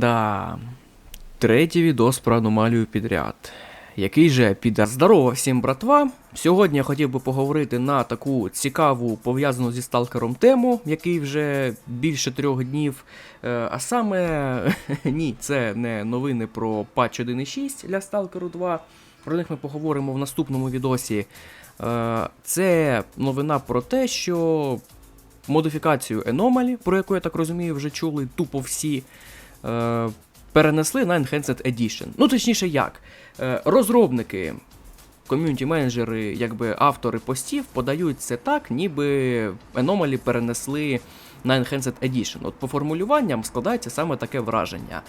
Да. Третій відос про аномалію підряд. Який же підар. Здорово всім, братва. Сьогодні я хотів би поговорити на таку цікаву пов'язану зі сталкером тему, який вже більше трьох днів. Е, А саме ні, це не новини про патч 1.6 для Stalker 2. Про них ми поговоримо в наступному відосі. Е, Це новина про те, що модифікацію Anomaly, про яку я так розумію, вже чули тупо всі. Е, Перенесли на Enhanced Edition. Ну, точніше, як? Е, Розробники, ком'юніті менеджери, якби автори постів подають це так, ніби Anomaly перенесли на Enhanced Edition. От по формулюванням складається саме таке враження.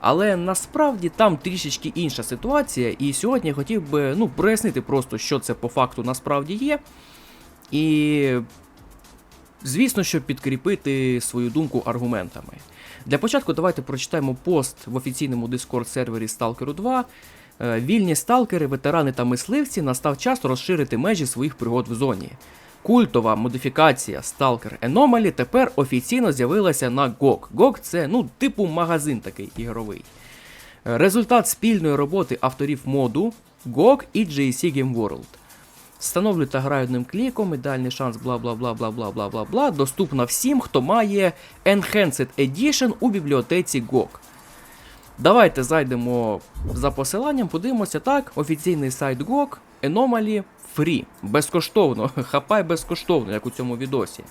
Але насправді там трішечки інша ситуація, і сьогодні я хотів би ну, прояснити просто, що це по факту насправді є. І звісно, щоб підкріпити свою думку аргументами. Для початку давайте прочитаємо пост в офіційному Discord сервері Stalker 2. Е, Вільні сталкери, ветерани та мисливці настав час розширити межі своїх пригод в зоні. Культова модифікація Stalker Anomaly тепер офіційно з'явилася на GOG. GOG це ну, типу магазин такий ігровий. Е, Результат спільної роботи авторів моду GOG і JC Game World. Встановлюй та грай одним кліком, ідеальний шанс, бла бла бла бла бла бла бла бла. Доступна всім, хто має Enhanced Edition у бібліотеці GOG. Давайте зайдемо за посиланням, подивимося так. Офіційний сайт GOG, Anomaly Free. Безкоштовно. Хапай безкоштовно, як у цьому відосі.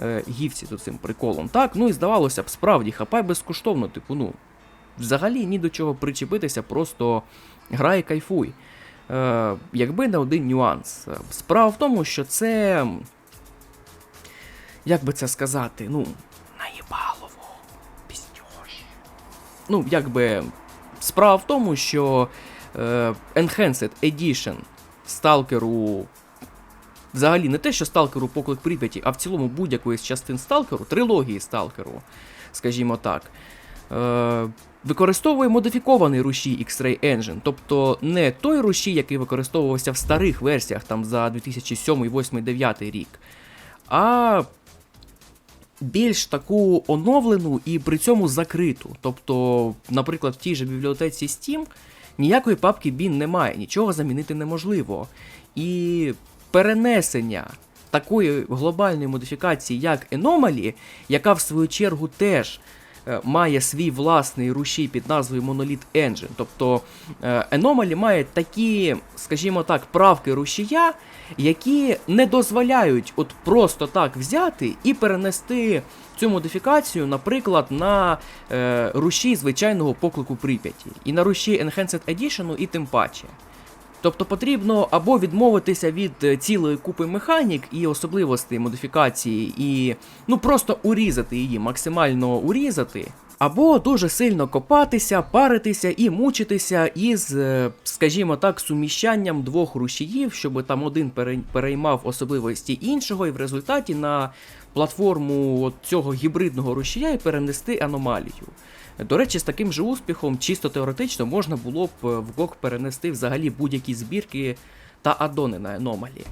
Е, гівці тут цим приколом. Так, ну і здавалося б, справді, хапай безкоштовно, типу, ну. Взагалі ні до чого причепитися, просто грай і кайфуй. Е, якби не один нюанс. Справа в тому, що це. Як би це сказати, ну, наїбалово, піздьош. Ну, якби. Справа в тому, що е, Enhanced Edition сталкеру. Взагалі не те, що сталкеру поклик Прип'яті, а в цілому будь-якої з частин сталкеру, трилогії сталкеру, скажімо так. Е, використовує модифікований рушій X-Ray Engine, тобто не той рушій, який використовувався в старих версіях там за 2007, 2008, 2009 рік, а більш таку оновлену і при цьому закриту. Тобто, наприклад, в тій же бібліотеці Steam ніякої папки bin немає, нічого замінити неможливо. І перенесення такої глобальної модифікації, як Anomaly, яка в свою чергу теж має свій власний рушій під назвою Monolith Engine. Тобто е, Anomaly має такі, скажімо так, правки рушія, які не дозволяють от просто так взяти і перенести цю модифікацію, наприклад, на е, рушій звичайного поклику Прип'яті, і на руші Enhanced Edition, і тим паче. Тобто потрібно або відмовитися від е, цілої купи механік і особливостей модифікації, і ну просто урізати її, максимально урізати. Або дуже сильно копатися, паритися і мучитися із, е, скажімо так, суміщанням двох рушіїв, щоб там один переймав особливості іншого, і в результаті на платформу цього гібридного рушія і перенести аномалію. До речі, з таким же успіхом, чисто теоретично, можна було б е, в GOG перенести взагалі будь-які збірки та адони на аномалі.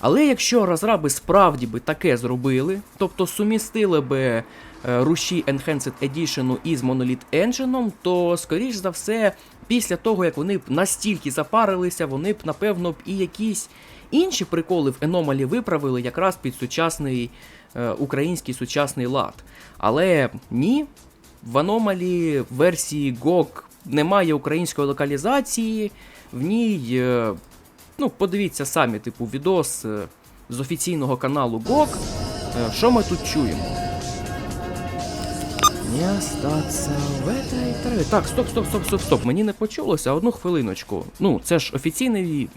Але якщо розраби справді би таке зробили, тобто сумістили би е, руші Enhanced Edition із Monolith Engine, то, скоріш за все, після того, як вони б настільки запарилися, вони б, напевно, б і якісь інші приколи в Anomaly виправили якраз під сучасний е, український сучасний лад. Але ні, в Anomaly версії GOG немає української локалізації, в ній. е, Ну, подивіться самі, типу, відос е, з офіційного каналу GOG. Е, Що ми тут чуємо? Не остаться в этой траві. Так, стоп, стоп, стоп, стоп, стоп. Мені не почулося, одну хвилиночку. Ну, це ж офіційний.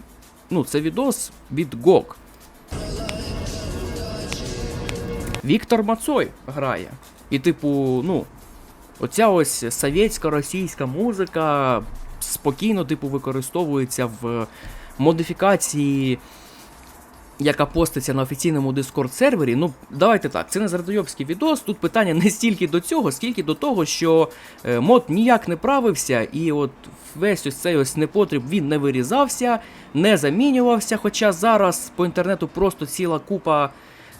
Ну, це відос від GOG. Віктор Мацой грає. І, типу, ну, оця ось совєтська російська музика спокійно, типу, використовується в модифікації, яка поститься на офіційному Discord сервері. Ну, давайте так, це не зрадойобський відос. Тут питання не стільки до цього, скільки до того, що е, мод ніяк не правився, і от весь ось цей ось непотріб він не вирізався, не замінювався. Хоча зараз по інтернету просто ціла купа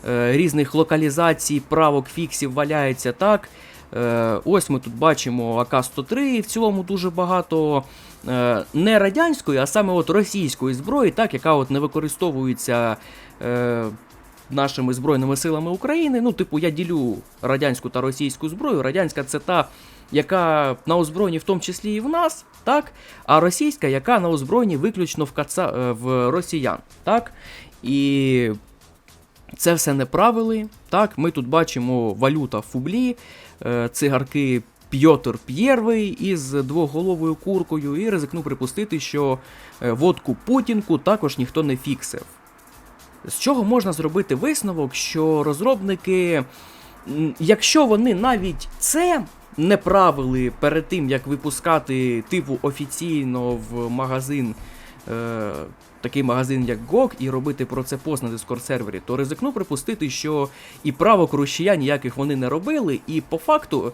е, різних локалізацій, правок, фіксів валяється так. Е, ось ми тут бачимо АК-103, і в цілому дуже багато е, не радянської, а саме от російської зброї, так, яка от не використовується е, нашими Збройними силами України. Ну, типу, я ділю радянську та російську зброю. Радянська це та, яка на озброєнні в тому числі і в нас, так? а російська, яка на озброєнні виключно в, каца... в росіян. так? І це все неправили. Так, ми тут бачимо валюта фублі, е, цигарки П'йотр П'єрвий із двоголовою куркою, і ризикну припустити, що е, водку Путінку також ніхто не фіксив. З чого можна зробити висновок, що розробники, якщо вони навіть це не правили перед тим, як випускати типу офіційно в магазин, е, такий магазин, як GOG, і робити про це пост на Discord сервері, то ризикну припустити, що і правок рушія ніяких вони не робили, і по факту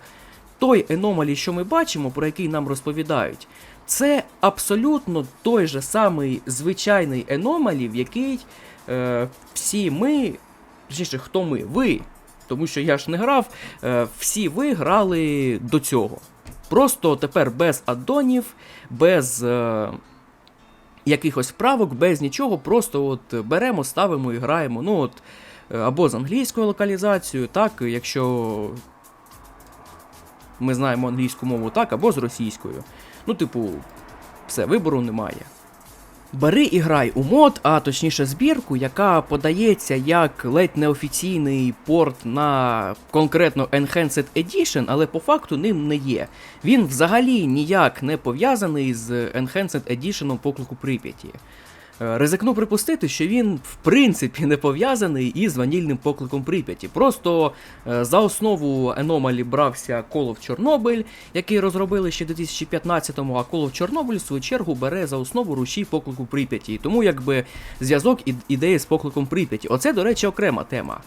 той еномалі, що ми бачимо, про який нам розповідають, це абсолютно той же самий звичайний еномалі, в який е, всі ми, точніше, хто ми? Ви. Тому що я ж не грав, е, всі ви грали до цього. Просто тепер без аддонів, без е, якихось правок, без нічого, просто от беремо, ставимо і граємо. Ну от, е, або з англійською локалізацією, так, якщо ми знаємо англійську мову, так, або з російською. Ну, типу, все, вибору немає. Бери і грай у мод, а точніше збірку, яка подається як ледь неофіційний порт на конкретно Enhanced Edition, але по факту ним не є. Він взагалі ніяк не пов'язаний з Enhanced Edition поклику Прип'яті. Е, Ризикну припустити, що він в принципі не пов'язаний із ванільним покликом Прип'яті. Просто е, за основу Anomaly брався Call of Чорнобиль, який розробили ще в 2015-му, а Call of Чорнобиль, в свою чергу, бере за основу рушій поклику Прип'яті. Тому якби зв'язок і ідеї з покликом Прип'яті. Оце, до речі, окрема тема.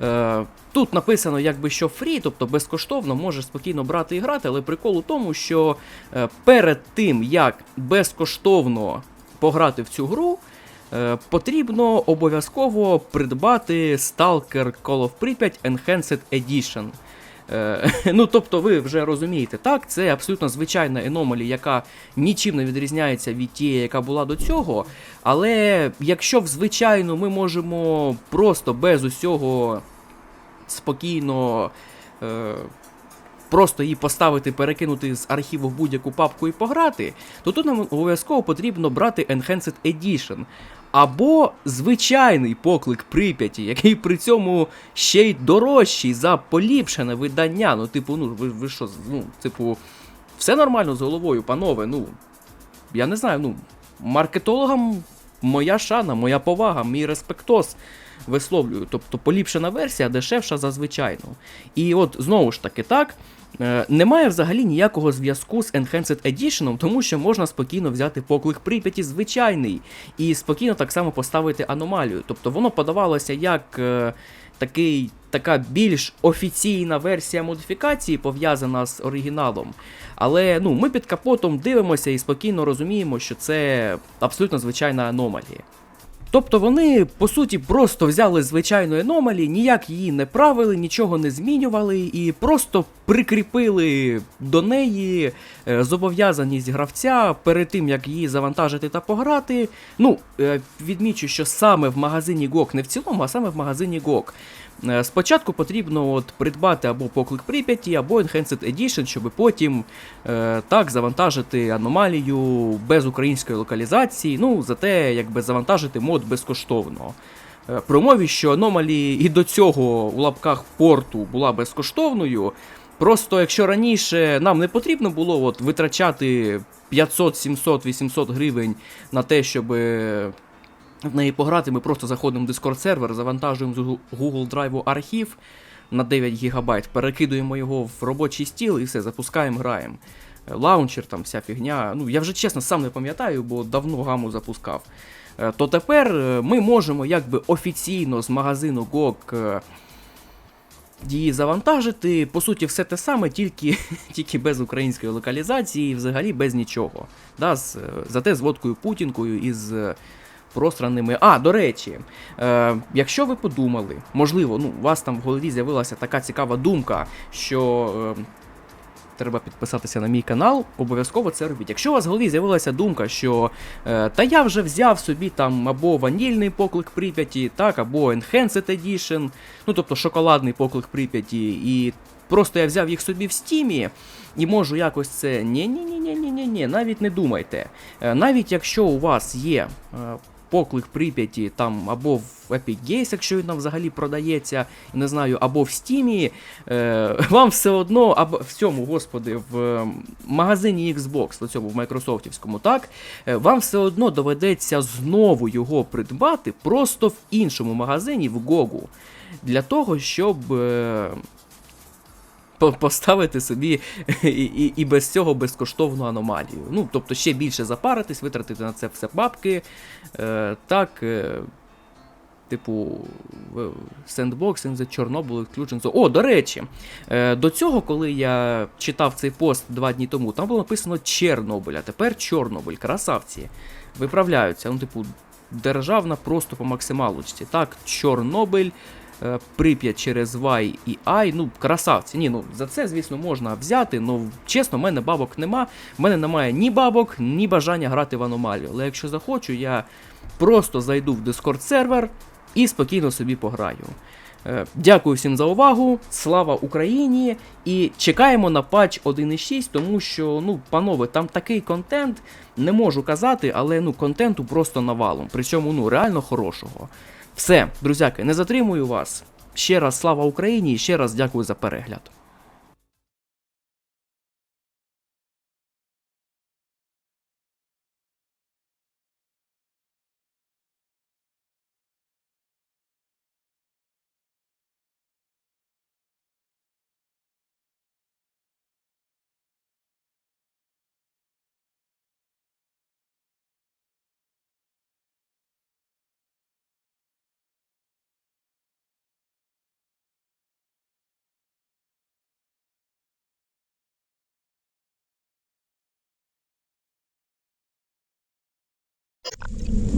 Е, тут написано, якби що фрі, тобто безкоштовно можеш спокійно брати і грати, але прикол у тому, що перед тим як безкоштовно пограти в цю гру, е, потрібно обов'язково придбати Stalker Call of Pripyat Enhanced Edition. Е, ну, тобто, ви вже розумієте, так, це абсолютно звичайна еномалі, яка нічим не відрізняється від тієї, яка була до цього. Але якщо в звичайну ми можемо просто без усього спокійно. Е, Просто її поставити, перекинути з архіву в будь-яку папку і пограти, то тут нам обов'язково потрібно брати Enhanced Edition. Або звичайний поклик Прип'яті, який при цьому ще й дорожчий за поліпшене видання. Ну, типу, ну ви, ви що, ну, типу, все нормально з головою, панове. Ну, я не знаю, ну, маркетологам моя шана, моя повага, мій респектос висловлюю. Тобто поліпшена версія дешевша за звичайну. І от знову ж таки так. Е, Немає взагалі ніякого зв'язку з Enhanced Edition, тому що можна спокійно взяти поклик Прип'яті звичайний і спокійно так само поставити аномалію. Тобто воно подавалося як е, такий, така більш офіційна версія модифікації, пов'язана з оригіналом. Але ну, ми під капотом дивимося і спокійно розуміємо, що це абсолютно звичайна аномалія. Тобто вони, по суті, просто взяли звичайну аномалі, ніяк її не правили, нічого не змінювали, і просто прикріпили до неї е, зобов'язаність гравця перед тим, як її завантажити та пограти. Ну, е, відмічу, що саме в магазині GOG, не в цілому, а саме в магазині GOG. Е, Спочатку потрібно от придбати або поклик Прип'яті, або Enhanced Edition, щоб потім е, так завантажити аномалію без української локалізації. Ну, зате якби завантажити мод безкоштовно. Е, При умові, що аномалі і до цього у лапках порту була безкоштовною. Просто якщо раніше нам не потрібно було от витрачати 500, 700, 800 гривень на те, щоб е, в неї пограти, ми просто заходимо в Discord сервер, завантажуємо з Google- Drive архів на 9 ГБ, перекидуємо його в робочий стіл і все, запускаємо, граємо. Е, Лаунчер, там вся фігня. Ну, я вже чесно сам не пам'ятаю, бо давно гаму запускав. Е, То тепер е, ми можемо якби офіційно з магазину GOG е, її завантажити. По суті, все те саме, тільки, тільки без української локалізації взагалі без нічого. Да, з, зате з водкою Путінкою і з пространними. А, до речі, е, якщо ви подумали, можливо, ну, у вас там в голові з'явилася така цікава думка, що е, треба підписатися на мій канал, обов'язково це робіть. Якщо у вас в голові з'явилася думка, що е, та я вже взяв собі там або ванільний поклик Прип'яті, так, або Enhanced Edition, ну тобто шоколадний поклик Прип'яті, і просто я взяв їх собі в стімі і можу якось це. ні ні ні ні навіть не думайте. Е, навіть якщо у вас є. Поклик Прип'яті там або в Epic Games, якщо він там взагалі продається, не знаю, або в Стімі, е, вам все одно, або в цьому, господи, в е, магазині Xbox, в цьому в Майкрософтівському, так, е, вам все одно доведеться знову його придбати просто в іншому магазині, в GOG, для того, щоб. Е, Поставити собі і, і, і без цього безкоштовну аномалію. Ну, тобто ще більше запаритись, витратити на це все бабки. Е, так, е, типу, Sandbox in the Chernobyl Exclusion Zone. О, до речі, е, до цього, коли я читав цей пост два дні тому, там було написано Чорнобиль, а тепер Чорнобиль, красавці. Виправляються. Ну, типу, державна просто по максималочці. Так, Чорнобиль. Е, Прип'ять через Y і I, ну, красавці. Ні, ну за це, звісно, можна взяти, ну чесно, в мене бабок нема. В мене немає ні бабок, ні бажання грати в аномалію. Але якщо захочу, я просто зайду в Discord сервер і спокійно собі пограю. Е, Дякую всім за увагу. Слава Україні! І чекаємо на патч 1.6, тому що, ну, панове, там такий контент, не можу казати, але ну, контенту просто навалом. Причому ну, реально хорошого. Все, друзяки, не затримую вас. Ще раз слава Україні і ще раз дякую за перегляд. you